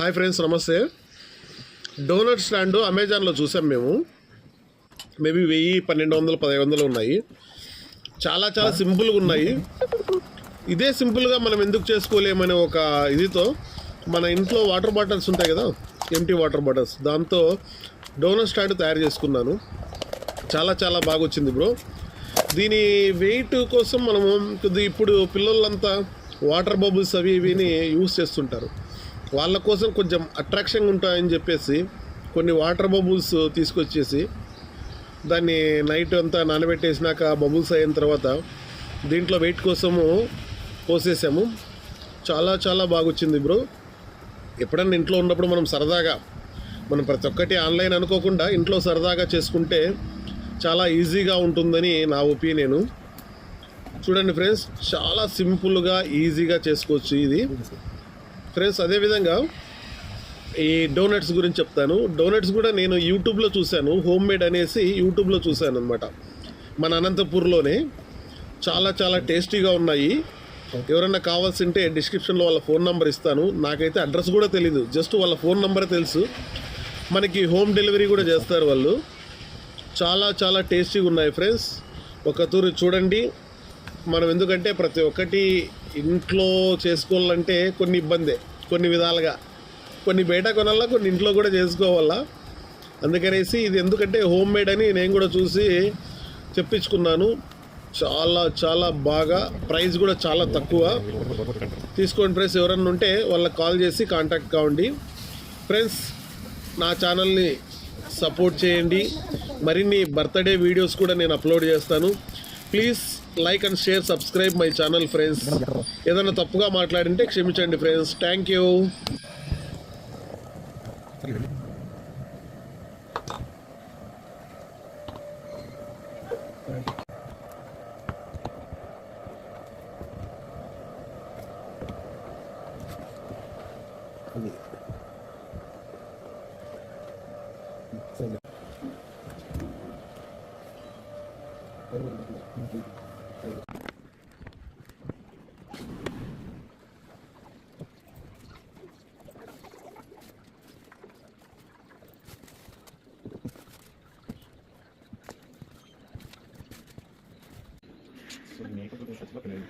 Hi friends నమస్తే. Donut stand అమెజాన్లో చూసాం మేము. మేబీ వెయ్యి పన్నెండు వందలు పదహైదు వందలు ఉన్నాయి. చాలా చాలా సింపుల్గా ఉన్నాయి. ఇదే సింపుల్గా మనం ఎందుకు చేసుకోలేమనే ఒక ఇదితో మన ఇంట్లో వాటర్ బాటిల్స్ ఉంటాయి కదా ఎంటీ వాటర్ బాటిల్స్ దాంతో డోనట్ స్టాండ్ తయారు చేసుకున్నాను. చాలా చాలా బాగా వచ్చింది బ్రో. దీని వెయిట్ కోసం మనము కొద్ది ఇప్పుడు పిల్లలంతా వాటర్ బబుల్స్ అవి ఇవిని యూస్ చేస్తుంటారు. వాళ్ళ కోసం కొంచెం అట్రాక్షన్ ఉంటాయని చెప్పేసి కొన్ని వాటర్ బబుల్స్ తీసుకొచ్చేసి దాన్ని నైట్ అంతా నానబెట్టేసినాక బబుల్స్ అయిన తర్వాత దీంట్లో వెయిట్ కోసము పోసేసాము చాలా చాలా బాగొచ్చింది బ్రో ఎప్పుడన్నా ఇంట్లో ఉన్నప్పుడు మనం సరదాగా మనం ప్రతి ఒక్కటి ఆన్లైన్ అనుకోకుండా ఇంట్లో సరదాగా చేసుకుంటే చాలా ఈజీగా ఉంటుందని నా ఒపీనియను చూడండి ఫ్రెండ్స్ చాలా సింపుల్గా ఈజీగా చేసుకోవచ్చు ఇది. ఫ్రెండ్స్ అదేవిధంగా ఈ డోనట్స్ గురించి చెప్తాను. డోనట్స్ కూడా నేను యూట్యూబ్లో చూశాను. హోమ్ మేడ్ అనేసి యూట్యూబ్లో చూశాను అనమాట మన అనంతపూర్లోనే చాలా చాలా టేస్టీగా ఉన్నాయి. ఎవరన్నా కావాల్సింటే డిస్క్రిప్షన్లో వాళ్ళ ఫోన్ నెంబర్ ఇస్తాను. నాకైతే అడ్రస్ కూడా తెలీదు. జస్ట్ వాళ్ళ ఫోన్ నెంబర్ తెలుసు. మనకి హోమ్ డెలివరీ కూడా చేస్తారు వాళ్ళు. చాలా చాలా టేస్టీగా ఉన్నాయి ఫ్రెండ్స్. ఒక తూరు చూడండి. మనం ఎందుకంటే ప్రతి ఒక్కటి ఇంట్లో చేసుకోవాలంటే కొన్ని ఇబ్బందే. కొన్ని విధాలుగా. కొన్ని బయట కొనాలా కొన్ని ఇంట్లో కూడా చేసుకోవాలా. అందుకనేసి ఇది ఎందుకంటే హోమ్ మేడ్ అని నేను కూడా చూసి చెప్పించుకున్నాను. చాలా చాలా బాగా ప్రైస్ కూడా చాలా తక్కువ. తీసుకోండి ఫ్రెండ్స్ ఎవరన్నా ఉంటే వాళ్ళకి కాల్ చేసి కాంటాక్ట్ కావండి. ఫ్రెండ్స్ నా ఛానల్ని సపోర్ట్ చేయండి. మరిన్ని బర్త్డే వీడియోస్ కూడా నేను అప్లోడ్ చేస్తాను. Please like and share subscribe my channel friends ఏదైనా తప్పుగా మాట్లాడింటే క్షమించండి friends thank you Thank you. Сильнее, потому что смотрели.